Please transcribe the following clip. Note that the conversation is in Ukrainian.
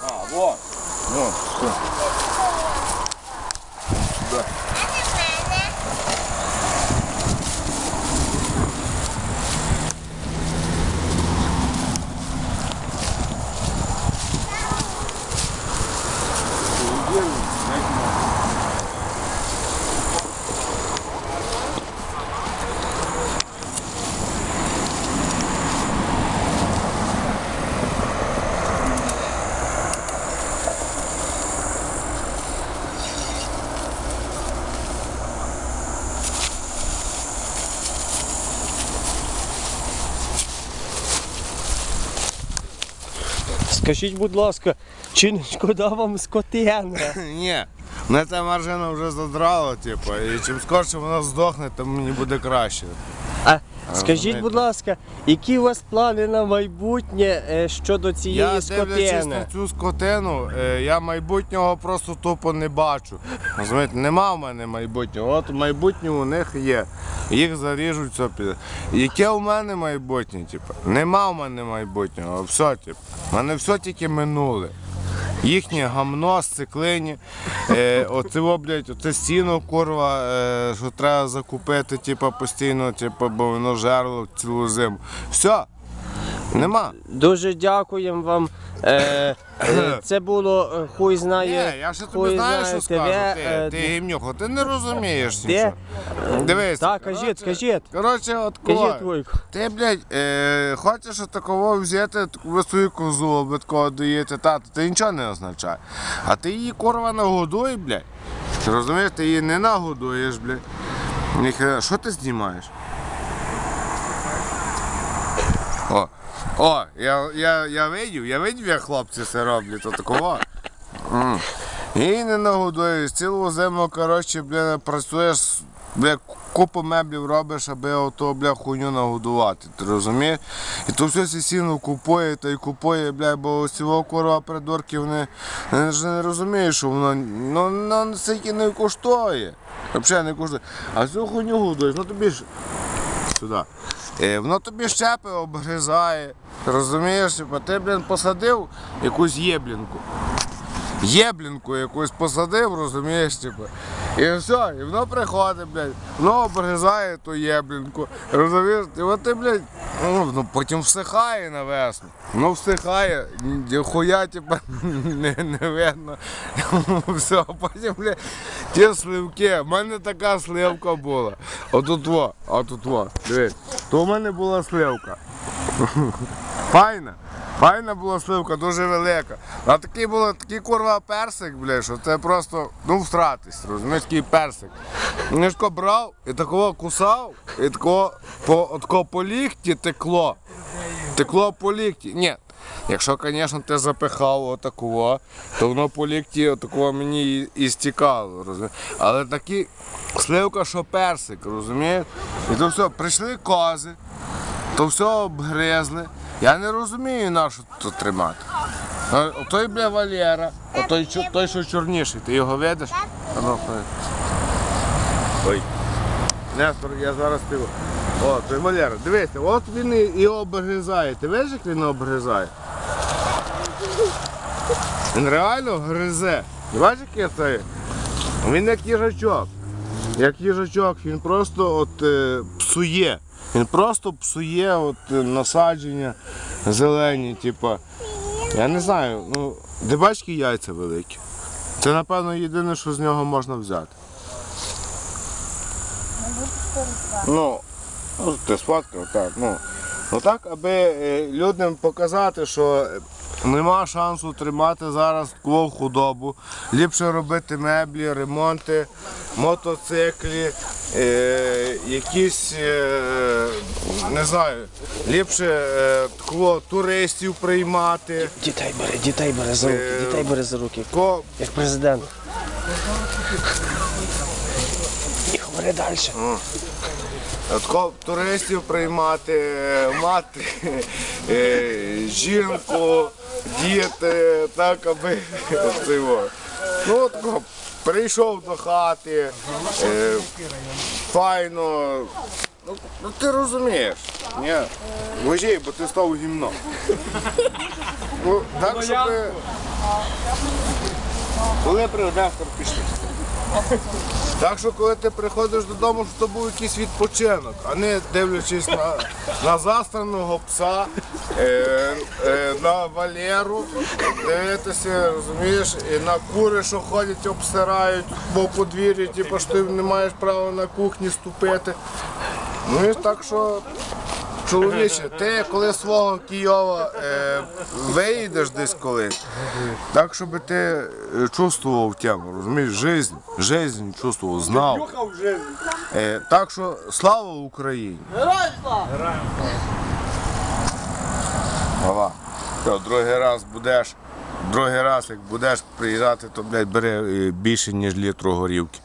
А, вот. Вот, все. Скажіть, будь ласка, чи не шкода вам скотина? Ні. Мене ця маржина вже задрала, типу, і чим скорше вона здохне, тим мені буде краще. А скажіть, будь ласка, які у вас плани на майбутнє е, щодо цієї Я дивлячись скотини? на цю скотину, е, я майбутнього просто тупо не бачу. Розумієте, нема в мене майбутнього. От майбутнє у них є. Їх заріжуть, все піде. Яке у мене майбутнє? Типу? Нема в мене майбутнього. Все, типу. У мене все тільки минуле. Їхнє гамно, сциклені, е, оце, блядь, оце стіно, курва, е, що треба закупити, типу, постійно, типу, бо воно жерло цілу зиму. Все, нема. Дуже дякуємо вам. Е, е, це було е, хуй знає. Ні, я ще тобі хуй знаю, що скажу. ТВ, Ти, е, ти гімнюхо, ти не розумієш Де? нічого. Дивись. Так, коротше- кажіть. Коротше, от Кажіть, кого. Вуйко. Ти, блядь, е, хочеш такого взяти таку свою козу, такого доїти, тато, це нічого не означає. А ти її курва нагодуй, блядь. Ти розумієш, ти її не нагодуєш, блядь. Ніхера, що ти знімаєш? О, я, я, я видів, я видів, як хлопці це роблять, то такого. І не нагодуєш, цілу зиму, коротше, бля, працюєш, бля, купу меблів робиш, аби ото, бля, хуйню нагодувати, ти розумієш? І то все сі сіно купує, та й купує, бля, бо цього курва придурки, вони, вони ж не розуміють, що воно, ну, ну, це не коштує. Взагалі не коштує. А цю хуйню годуєш, ну тобі ж сюди. Е, воно тобі щепи обгризає. Розумієш, Типа, ти, блін, посадив якусь єблінку. Єблінку якусь посадив, розумієш, типу. І все, і воно приходить, блядь, воно обгризає ту єблінку. Розумієш? І от ти, блядь, ну, ну, потім всихає на весну. Воно всихає, хуя, типу, не, не видно. Все, потім, блядь, ті сливки. У мене така сливка була. Отут во, отут во, дивись. То у мене була сливка. Файна. Файна була сливка, дуже велика. А такий було такий курва персик, бля, що це просто ну втратись, розумієш, такий персик. Тако брав і такого кусав, і такого по, от по лікті текло. Текло по лікті. Ні. Якщо, звісно, ти запихав отакого, то воно по лікті отакого мені і стікало. Розумієш? Але такі сливка, що персик, розумієш? І то все, прийшли кози, то все обгризли. Я не розумію, на що тут тримати. А, Той, бля, Валера, а той, що чорніший, ти його видиш? Ой. Нестор, я зараз ти. О, той Валера, дивися, от він і, і обгризає. Ти бачиш, як він обгризає? Він реально гризе. Ти бачиш, який це? Він як їжачок. Як їжачок, він просто от е, псує. Він просто псує от, е, насадження зелені, Типу. Я не знаю, ну, де бачиш, яйця великі. Це, напевно, єдине, що з нього можна взяти. Ну, ну, ти сфоткав, так. Ну, ну так, аби е, людям показати, що нема шансу тримати зараз таку худобу. Ліпше робити меблі, ремонти, мотоциклі, е, якісь, е, не знаю, ліпше е, такого туристів приймати. Дітей бери, дітей бери за руки, Е, дітей бери за руки. Ко- Як президент. Бери. бери далі. Тако туристів приймати, мати, е, жінку, діти, так, аби цього. Ну, тако, прийшов до хати, е, файно. Ну, ну ти розумієш. Ні. Вожій, бо ти став гімно. Ну, так, щоб... Коли прийде, пішли. Так що коли ти приходиш додому, щоб то був якийсь відпочинок, а не дивлячись на, на застраного пса, е, е, на Валеру, дивитися, розумієш, і на кури, що ходять, обсирають по подвір'ю, типу, що ти не маєш права на кухні ступити. Ну і так що. Чоловіче, ти коли свого Києва е, виїдеш десь колись, так щоб ти е, чувствував тему, розумієш, жизнь, жизнь чувствував, знав. Е, так що слава Україні! Ова. Що, другий раз будеш, другий раз як будеш приїжджати, то блядь, бери е, більше, ніж літру горівки.